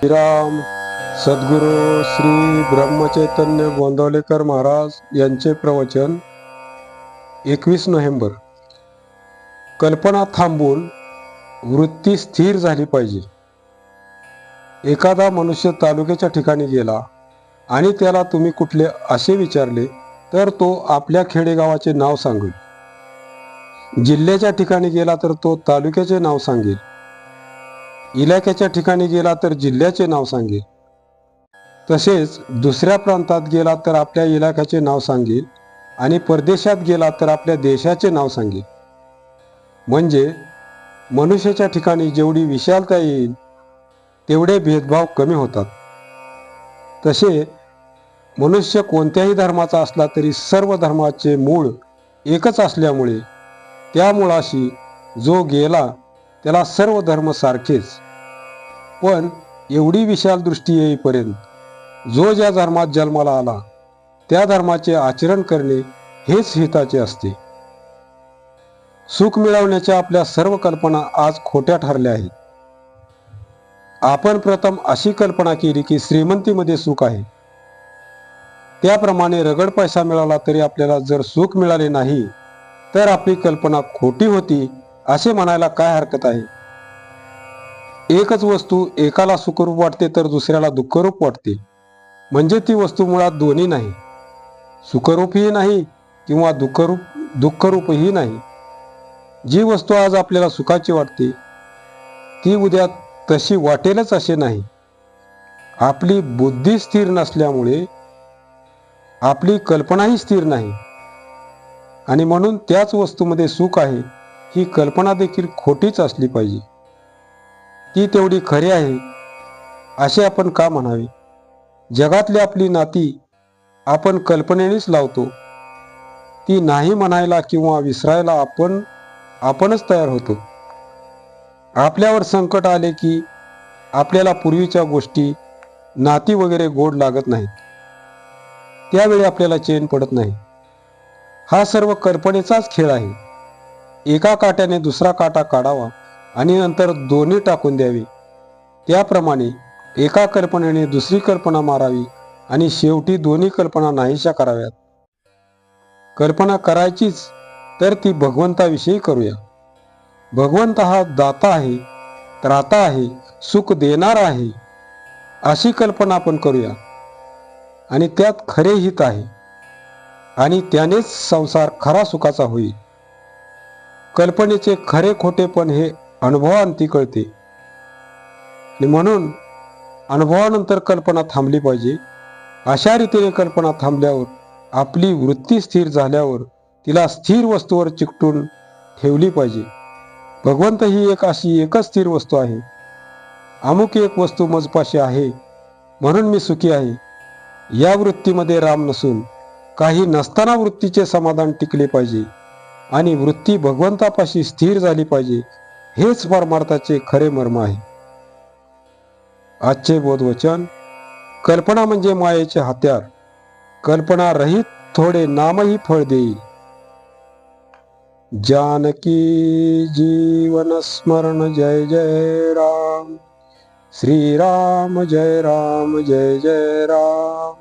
श्रीराम सद्गुरू श्री ब्रह्मचैतन्य गोंदवलेकर महाराज यांचे प्रवचन एकवीस नोव्हेंबर. कल्पना थांबून वृत्ती स्थिर झाली पाहिजे. एखादा मनुष्य तालुक्याच्या ठिकाणी गेला आणि त्याला तुम्ही कुठले असे विचारले तर तो आपल्या खेडेगावाचे नाव सांगेल. जिल्ह्याच्या ठिकाणी गेला तर तो तालुक्याचे नाव सांगेल. इलाक्याच्या ठिकाणी गेला तर जिल्ह्याचे नाव सांगेल. तसेच दुसऱ्या प्रांतात गेला तर आपल्या इलाक्याचे नाव सांगेल आणि परदेशात गेला तर आपल्या देशाचे नाव सांगेल. म्हणजे मनुष्याच्या ठिकाणी जेवढी विशालता येईल तेवढे भेदभाव कमी होतात. तसे मनुष्य कोणत्याही धर्माचा असला तरी सर्व धर्माचे मूळ एकच असल्यामुळे त्या मुळाशी जो गेला त्याला सर्व धर्म सारखेच. पण एवढी विशाल दृष्टी येईपर्यंत जो ज्या धर्मात जन्माला आला त्या धर्माचे आचरण करणे हेच हिताचे असते. सुख मिळवण्याच्या आपल्या सर्व कल्पना आज खोट्या ठरल्या आहेत. आपण प्रथम अशी कल्पना केली की श्रीमंतीमध्ये सुख आहे. त्याप्रमाणे रगड पैसा मिळाला तरी आपल्याला जर सुख मिळाले नाही तर आपली कल्पना खोटी होती असे म्हणायला काय हरकत आहे? एकच वस्तू एकाला सुखरूप वाटते तर दुसऱ्याला दुःखरूप वाटते. म्हणजे ती वस्तू मुळात दोन्ही नाही. सुखरूपही नाही किंवा दुःखरूप दुःखरूपही नाही. जी वस्तू आज आपल्याला सुखाची वाटते ती उद्या तशी वाटेलच असे नाही. आपली बुद्धी स्थिर नसल्यामुळे आपली कल्पनाही स्थिर नाही. आणि म्हणून त्याच वस्तूमध्ये सुख आहे. ही कल्पना देखील खोटीच असली पाहिजे. ती तेवढी खरी आहे असे आपण का म्हणावे? जगातली आपली नाती आपण कल्पनेनेच लावतो. ती नाही म्हणायला किंवा विसरायला आपण आपणच तयार होतो. आपल्यावर संकट आले की आपल्याला पूर्वीच्या गोष्टी नाती वगैरे गोड लागत नाहीत. त्यावेळी आपल्याला चेन पडत नाही. हा सर्व कल्पनेचाच खेळ आहे. एका काट्याने दुसरा काटा काढावा आणि नंतर दोन्ही टाकून द्यावे. त्याप्रमाणे एका कल्पनेने दुसरी कल्पना मारावी आणि शेवटी दोन्ही कल्पना नाहीशा कराव्यात. कल्पना करायचीच तर ती भगवंताविषयी करूया. भगवंत हा दाता आहे त्राता आहे सुख देणार आहे अशी कल्पना आपण करूया. आणि त्यात खरे हित आहे. आणि त्यानेच संसार खरा सुखाचा होईल. कल्पनेचे खरे खोटे पण हे अनुभवांती कळते. आणि म्हणून अनुभवानंतर कल्पना थांबली पाहिजे. अशा रीतीने कल्पना थांबल्यावर आपली वृत्ती स्थिर झाल्यावर तिला स्थिर वस्तूवर चिकटून ठेवली पाहिजे. भगवंत ही एक अशी एकच स्थिर वस्तू आहे. अमुक एक वस्तू मजपाशी आहे म्हणून मी सुखी आहे. या वृत्तीमध्ये राम नसून काही नसताना वृत्तीचे समाधान टिकले पाहिजे. आणि वृत्ती भगवंतापाशी स्थिर झाली पाहिजे हेच परमार्थाचे खरे मर्म आहे. आजचे बोधवचन कल्पना म्हणजे मायेचे हत्यार. कल्पना रहित थोडे नामही फळ देईल. जानकी जीवन स्मरण जय जय राम. श्रीराम जय राम जय जय राम.